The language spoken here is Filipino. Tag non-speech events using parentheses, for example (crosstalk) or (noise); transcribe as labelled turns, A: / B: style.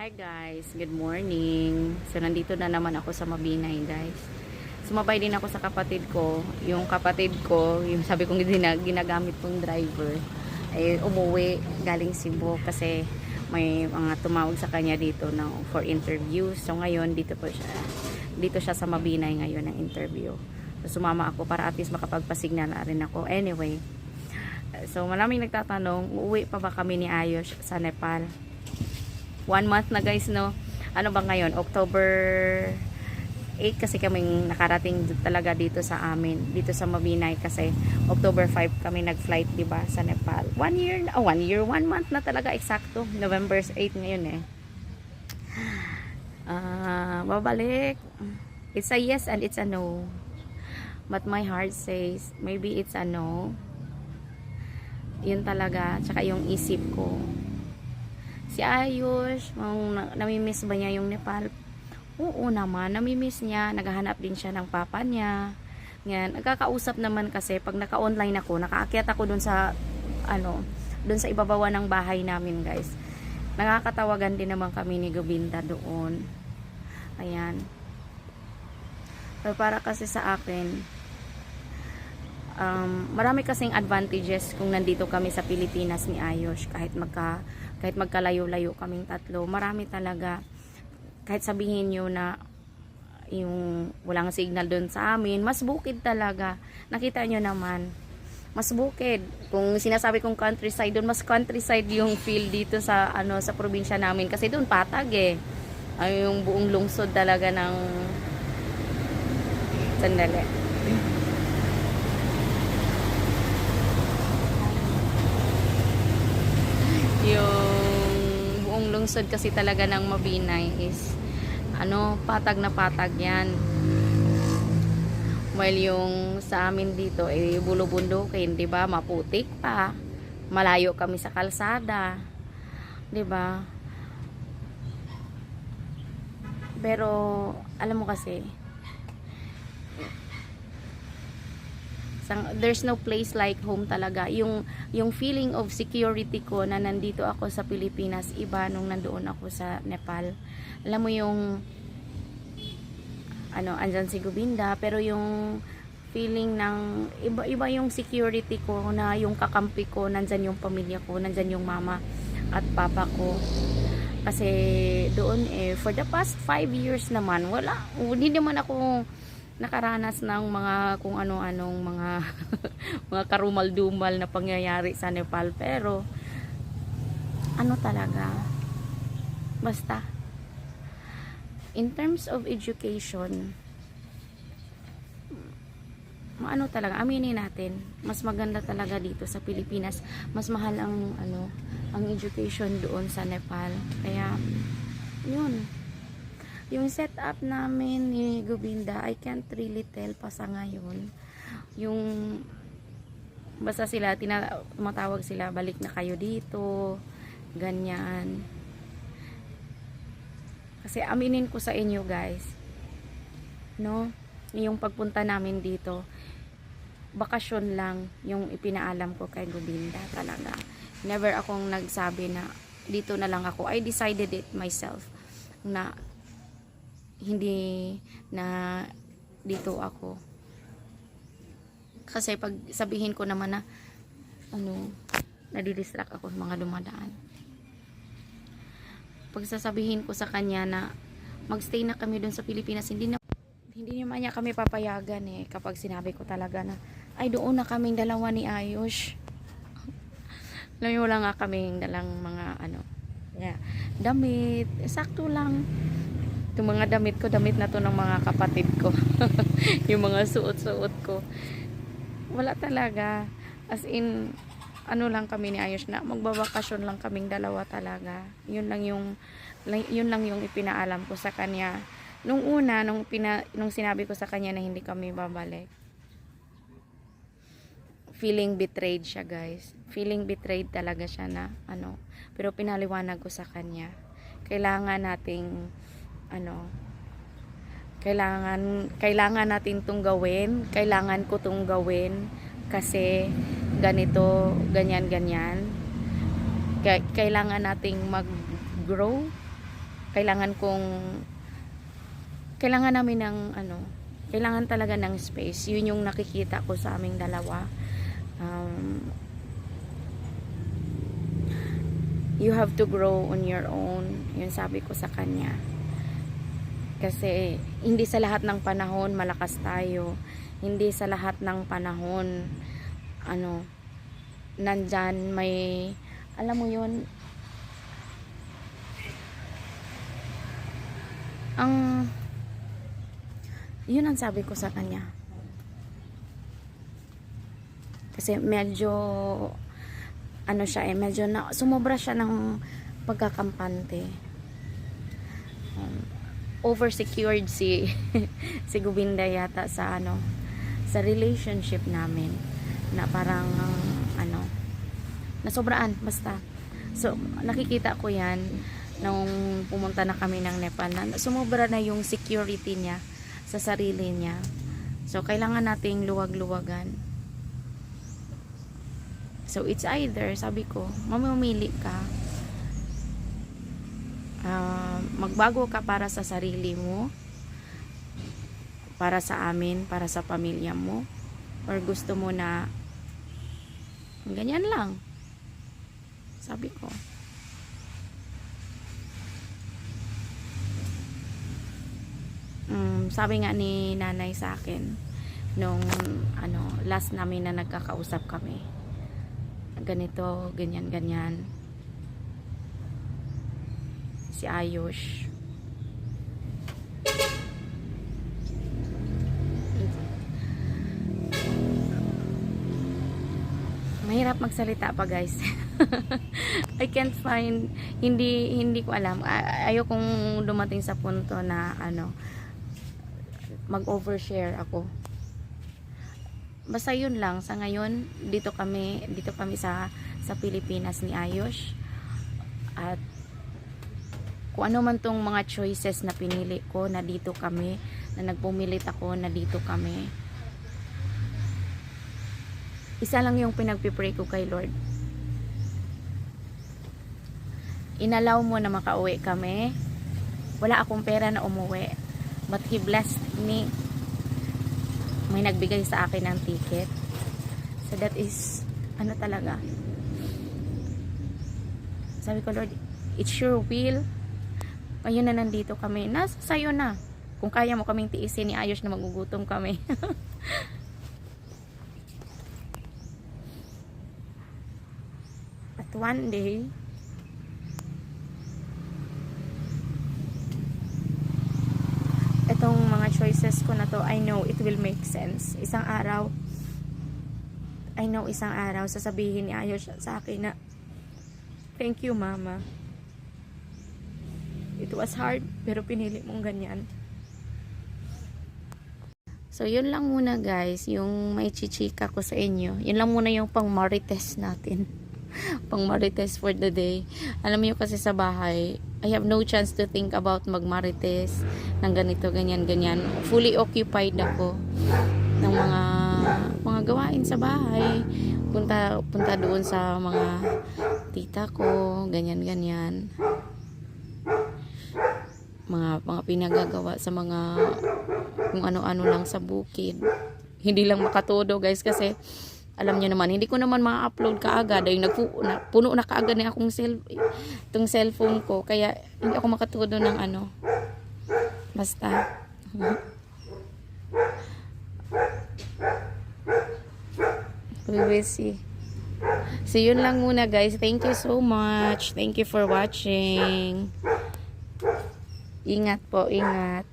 A: Hi guys, good morning. So nandito na naman ako sa Mabinay guys. Sumabay din ako sa kapatid ko. Yung kapatid ko, yung sabi kong gina- ginagamit kong driver, ay umuwi galing Cebu kasi may mga tumawag sa kanya dito na for interview. So ngayon dito po siya. Dito siya sa Mabinay ngayon ng interview. So sumama ako para at least makapagpasignal na rin ako. Anyway, so maraming nagtatanong, uuwi pa ba kami ni Ayos sa Nepal? One month na guys no? Ano ba ngayon? October 8 kasi kaming nakarating talaga dito sa amin dito sa Mabinay kasi October 5 kami nag-flight di ba sa Nepal. One year oh, one year one month na talaga eksakto. November 8 ngayon eh. Ah, babalik. It's a yes and it's a no. But my heart says maybe it's a no. Yun talaga tsaka yung isip ko si Ayush, kung na- namimiss ba niya yung Nepal? Oo naman, namimiss niya. Naghahanap din siya ng papa niya. Yan, nagkakausap naman kasi pag naka-online ako, nakaakyat ako dun sa ano, dun sa ibabawa ng bahay namin, guys. Nakakatawagan din naman kami ni Govinda doon. Ayan. Pero para kasi sa akin, um, marami kasing advantages kung nandito kami sa Pilipinas ni Ayos kahit magka kahit magkalayo-layo kaming tatlo. Marami talaga. Kahit sabihin nyo na yung walang signal doon sa amin mas bukid talaga. Nakita nyo naman mas bukid. Kung sinasabi kong countryside doon mas countryside yung feel dito sa ano sa probinsya namin. Kasi doon patag eh. Ay yung buong lungsod talaga ng sandali yung buong lungsod kasi talaga ng Mabinay is ano, patag na patag yan. While yung sa amin dito ay eh, bulubundukin, 'di ba? Maputik pa. Malayo kami sa kalsada. 'Di ba? Pero alam mo kasi sang- there's no place like home talaga. Yung yung feeling of security ko na nandito ako sa Pilipinas iba nung nandoon ako sa Nepal. Alam mo yung ano, andyan si Govinda, pero yung feeling ng iba iba yung security ko na yung kakampi ko, nandyan yung pamilya ko, nandyan yung mama at papa ko. Kasi doon eh for the past 5 years naman wala hindi naman ako nakaranas ng mga kung ano-anong mga (laughs) mga karumal-dumal na pangyayari sa Nepal. Pero ano talaga basta in terms of education maano talaga aminin natin mas maganda talaga dito sa Pilipinas. Mas mahal ang ano ang education doon sa Nepal. Kaya yun yung setup namin ni Govinda, I can't really tell pa sa ngayon. Yung basta sila tina, sila balik na kayo dito ganyan. Kasi aminin ko sa inyo guys no? Yung pagpunta namin dito bakasyon lang yung ipinaalam ko kay Govinda talaga. Never akong nagsabi na dito na lang ako. I decided it myself na hindi na dito ako. Kasi pag sabihin ko naman na ano, nadidistract ako sa mga dumadaan. Pag sasabihin ko sa kanya na magstay na kami doon sa Pilipinas, hindi na hindi naman niya kami papayagan eh kapag sinabi ko talaga na ay doon na kaming dalawa ni Ayush. (laughs) Alam niyo, wala nga kaming dalang mga ano, yeah, damit, sakto lang yung mga damit ko, damit na to ng mga kapatid ko. (laughs) yung mga suot-suot ko. Wala talaga. As in, ano lang kami ni Ayos na magbabakasyon lang kaming dalawa talaga. Yun lang yung yun lang yung ipinaalam ko sa kanya. Nung una, nung, pina, nung sinabi ko sa kanya na hindi kami babalik. Feeling betrayed siya, guys. Feeling betrayed talaga siya na ano. Pero pinaliwanag ko sa kanya. Kailangan nating ano kailangan kailangan natin tong gawin kailangan ko tong gawin kasi ganito ganyan ganyan. Kailangan nating mag grow kailangan kong kailangan namin ng ano kailangan talaga ng space. Yun yung nakikita ko sa aming dalawa. Um, you have to grow on your own yun sabi ko sa kanya kasi hindi sa lahat ng panahon malakas tayo. Hindi sa lahat ng panahon ano nandyan may alam mo yun ang yun ang sabi ko sa kanya. Kasi medyo ano siya eh medyo na, sumobra siya ng pagkakampante. Um, oversecured si (laughs) si Gubinda yata sa ano sa relationship namin. Na parang ano nasobraan basta. So nakikita ko yan nung pumunta na kami ng Nepal na sumobra na yung security niya sa sarili niya. So kailangan nating luwag-luwagan. So it's either sabi ko mamimili ka Ah, magbago ka para sa sarili mo para sa amin para sa pamilya mo or gusto mo na ganyan lang. Sabi ko. Mm, sabi nga ni nanay sa akin nung ano last namin na nagkakausap kami ganito ganyan ganyan si Ayush. Mahirap magsalita pa guys. (laughs) I can't find hindi hindi ko alam. A- ayaw kong dumating sa punto na ano mag overshare ako. Basta yun lang. Sa ngayon dito kami dito kami sa sa Pilipinas ni Ayush. At kung ano man tong mga choices na pinili ko na dito kami na nagpumilit ako na dito kami. Isa lang yung pinagpipray ko kay Lord. Inalaw mo na makauwi kami. Wala akong pera na umuwi. But He blessed me. May nagbigay sa akin ng ticket. So that is ano talaga? Sabi ko Lord it's your will ngayon na nandito kami. Nasa sayo na. Kung kaya mo kaming tiisin ni Ayos na magugutom kami. (laughs) At one day itong mga choices ko na to I know it will make sense. Isang araw I know isang araw sasabihin ni Ayos sa akin na thank you mama it was hard pero pinili mong ganyan so yun lang muna guys yung may chichika ko sa inyo yun lang muna yung pang marites natin (laughs) pang marites for the day alam niyo kasi sa bahay I have no chance to think about magmarites ng ganito, ganyan, ganyan. Fully occupied ako ng mga mga gawain sa bahay. Punta punta doon sa mga tita ko, ganyan, ganyan. Mga mga pinagagawa sa mga kung ano-ano lang sa bukid. Hindi lang makatodo guys kasi alam niyo naman, hindi ko naman ma-upload kaagad. Ay, nagpu, na, puno na kaagad na akong cell, itong cellphone ko. Kaya, hindi ako makatudo ng ano. Basta. We will see. So, yun lang muna guys. Thank you so much. Thank you for watching. Ingat po, ingat.